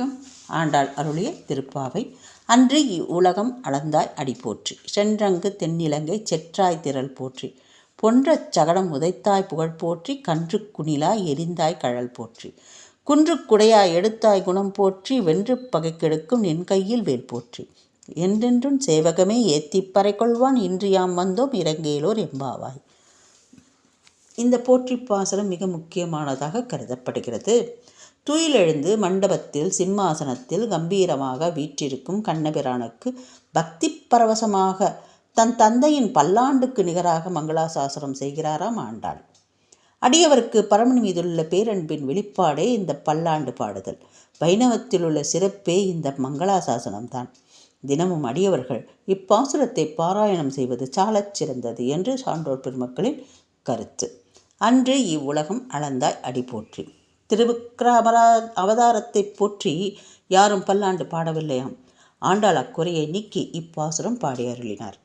வணக்கம். ஆண்டாள் அருளிய திருப்பாவை. அன்று இவ்வுலகம் அளந்தாய் அடி போற்றி. சென்றங்கு தென்னிலங்கை செற்றாய் திரள் போற்றி. பொன்ற சகடம் உதைத்தாய் புகழ் போற்றி. கன்று குணிலாய் எரிந்தாய் கழல் போற்றி. குன்று குடையாய் எடுத்தாய் குணம் போற்றி. வென்று பகைக்கெடுக்கும் நின் கையில் வேல் போற்றி. என்றென்றும் சேவகமே ஏத்திப் பறை கொள்வான் இன்று யாம் வந்தோம் இறங்கையிலோர் எம்பாவாய் இந்த போற்றி பாசனம் மிக முக்கியமானதாக கருதப்படுகிறது. துயிலெழுந்து மண்டபத்தில் சிம்மாசனத்தில் கம்பீரமாக வீற்றிருக்கும் கண்ணபிரானுக்கு பக்தி பரவசமாக தன் தந்தையின் பல்லாண்டுக்கு நிகராக மங்களாசாசனம் செய்கிறாராம் ஆண்டாள். அடியவருக்கு பரமன் மீதுள்ள பேரன்பின் வெளிப்பாடே இந்த பல்லாண்டு பாடுதல். வைணவத்தில் உள்ள சிறப்பே இந்த மங்களாசாசனம்தான். தினமும் அடியவர்கள் இப்பாசுரத்தை பாராயணம் செய்வது சாலச் சிறந்தது என்று சான்றோர் பெருமக்களின் கருத்து. அன்று இவ்வுலகம் அளந்தாய் அடி போற்றி திருவிக்கிரமரா அவதாரத்தை போற்றி யாரும் பல்லாண்டு பாடவில்லையாம். ஆண்டாள் அக்குறையை நீக்கி இப்பாசுரம் பாடி அருளினார்.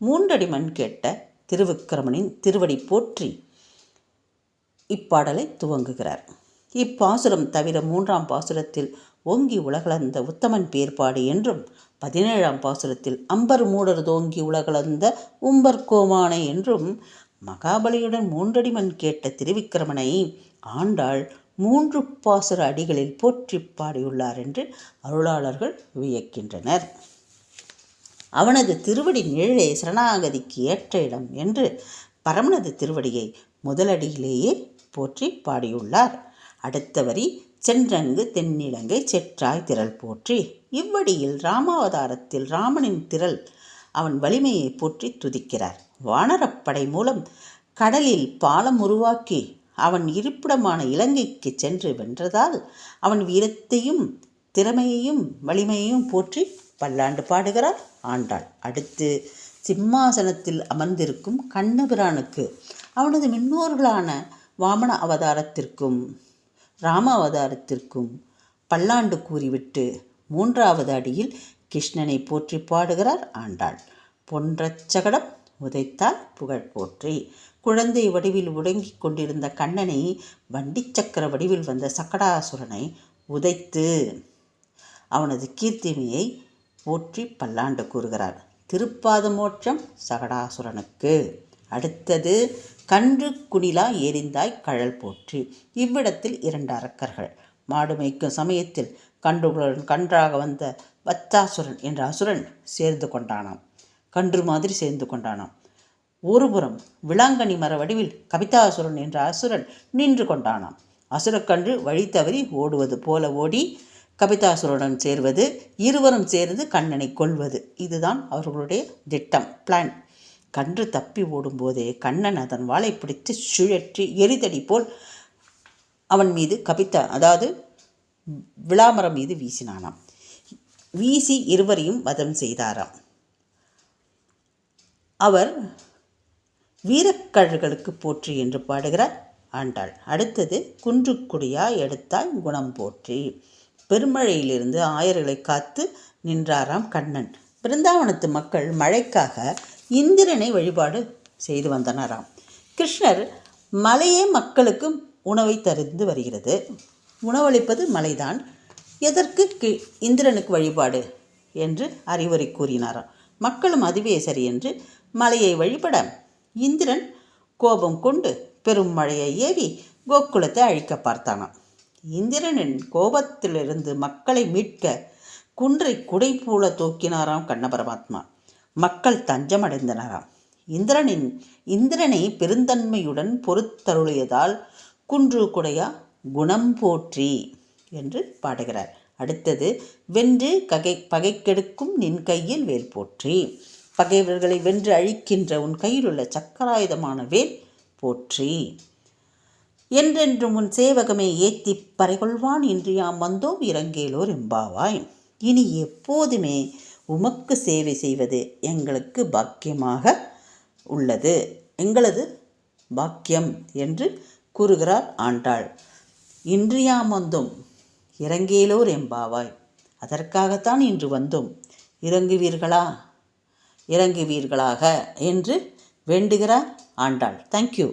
மூன்றடி மண் கேட்ட திருவிக்கிரமனின் திருவடி போற்றி இப்பாடலை துவங்குகிறார். இப்பாசுரம் தவிர மூன்றாம் பாசுரத்தில் ஓங்கி உலகளந்த உத்தமன் பேர்பாடு என்றும் பதினேழாம் பாசுரத்தில் அம்பர் மூடர் தோங்கி உலகளந்த உம்பர் கோமானை என்றும் மகாபலியுடன் மூன்றடி மண் கேட்ட திருவிக்கிரமனை ஆண்டாள் மூன்று பாசுர அடிகளில் போற்றி பாடியுள்ளார் என்று அருளாளர்கள் வியக்கின்றனர். அவனது திருவடி நிழலே சரணாகதிக்கு ஏற்ற இடம் என்று பரமனது திருவடியை முதலடியிலேயே போற்றி பாடியுள்ளார். அடுத்த வரி சென்றங்கு தென்னிலங்கை செற்றாய் திரள் போற்றி. இவ்வடியில் ராமாவதாரத்தில் ராமனின் திரள் அவன் வலிமையை போற்றி துதிக்கிறார். வானரப்படை மூலம் கடலில் பாலம் உருவாக்கி அவன் இருப்பிடமான இலங்கைக்கு சென்று வென்றதால் அவன் வீரத்தையும் திறமையையும் வலிமையையும் போற்றி பல்லாண்டு பாடுகிறார். ஆண்டாள் அடுத்து சிம்மாசனத்தில் அமர்ந்திருக்கும் கண்ணபிரானுக்கு அவனது முன்னோர்களான வாமன அவதாரத்திற்கும் ராம அவதாரத்திற்கும் பல்லாண்டு கூறிவிட்டு மூன்றாவது அடியில் கிருஷ்ணனை போற்றி பாடுகிறார் ஆண்டாள். பொன்றச்சகடம் உதைத்தால் புகழ் போற்றி. குழந்தை வடிவில் உடங்கிக் கொண்டிருந்த கண்ணனை வண்டிச்சக்கர வடிவில் வந்த சக்கடாசுரனை உதைத்து அவனது கீர்த்திமையை போற்றி பல்லாண்டு கூறுகிறார். திருப்பாத மோட்சம் சகடாசுரனுக்கு. அடுத்தது கன்று குனிலா எரிந்தாய் கழல் போற்றி. இவ்விடத்தில் இரண்டு அரக்கர்கள் மாடு மேய்க்கும் சமயத்தில் கன்றுகளுடன் கன்றாக வந்த வத்தாசுரன் என்ற அசுரன் சேர்ந்து கொண்டானாம். கன்று மாதிரி சேர்ந்து கொண்டானாம். ஒருபுறம் விளாங்கனி மர வடிவில் கவிதாசுரன் என்ற அசுரன் நின்று கொண்டானாம். அசுரக்கன்று வழி தவறி ஓடுவது போல ஓடி கவிதாசுரனுடன் சேர்வது இருவரும் சேர்ந்து கண்ணனை கொள்வது இதுதான் அவர்களுடைய திட்டம் பிளான் கன்று தப்பி ஓடும்போதே கண்ணன் அதன் வாளை பிடித்து சுழற்றி எரிதடி போல் அவன் மீது கவிதா அதாவது விளாமரம் மீது வீசினானாம். வீசி இருவரையும் வதம் செய்தாராம். அவர் வீரக்கழர்களுக்கு போற்றி என்று பாடுகிறார். ஆண்டாள் அடுத்தது குன்றுக்குடியா எடுத்தாய் குணம் போற்றி. பெருமழையிலிருந்து ஆயர்களை காத்து நின்றாராம் கண்ணன். பிருந்தாவனத்து மக்கள் மழைக்காக இந்திரனை வழிபாடு செய்து வந்தனராம். கிருஷ்ணர் மலையே மக்களுக்கு உணவை தருந்து வருகிறது. உணவளிப்பது மலைதான். எதற்கு கி இந்திரனுக்கு வழிபாடு? என்று அறிவுரை கூறினாராம். மக்களும் அதுவே சரி என்று மலையை வழிபட இந்திரன் கோபம் கொண்டு பெரும் மழையை ஏவி கோகுலத்தை அழிக்க பார்த்தானாம். இந்திரனின் கோபத்திலிருந்து மக்களை மீட்க குன்றை குடைபூல தூக்கினாராம் கண்ண பரமாத்மா மக்கள் தஞ்சமடைந்தனராம். இந்திரனின் இந்திரனை பெருந்தன்மையுடன் பொறுத்தருளியதால் குன்று குடையா குணம் போற்றி என்று பாடுகிறார். அடுத்தது வென்று ககை பகைக்கெடுக்கும் நின் கையில் வேல் போற்றி. பகைவர்களை வென்று அழிக்கின்ற உன் கையில் உள்ள சக்கராயுதமான வேல் போற்றி. என்றென்றும் உன் சேவகமே ஏத்தி பறைகொள்வான் என்று யாம் வந்தோம் இறங்கேலோர் எம்பாவாய். இனி எப்போதுமே உமக்கு சேவை செய்வது எங்களுக்கு பாக்கியமாக உள்ளது. எங்களது பாக்கியம் என்று கூறுகிறார் ஆண்டாள். இன்று யாம் வந்தோம் இறங்கேலோர் எம்பாவாய். அதற்காகத்தான் இன்று வந்தோம். இறங்குவீர்களா? இறங்குவீர்களாக என்று வேண்டுகிறார் ஆண்டாள். தேங்க்யூ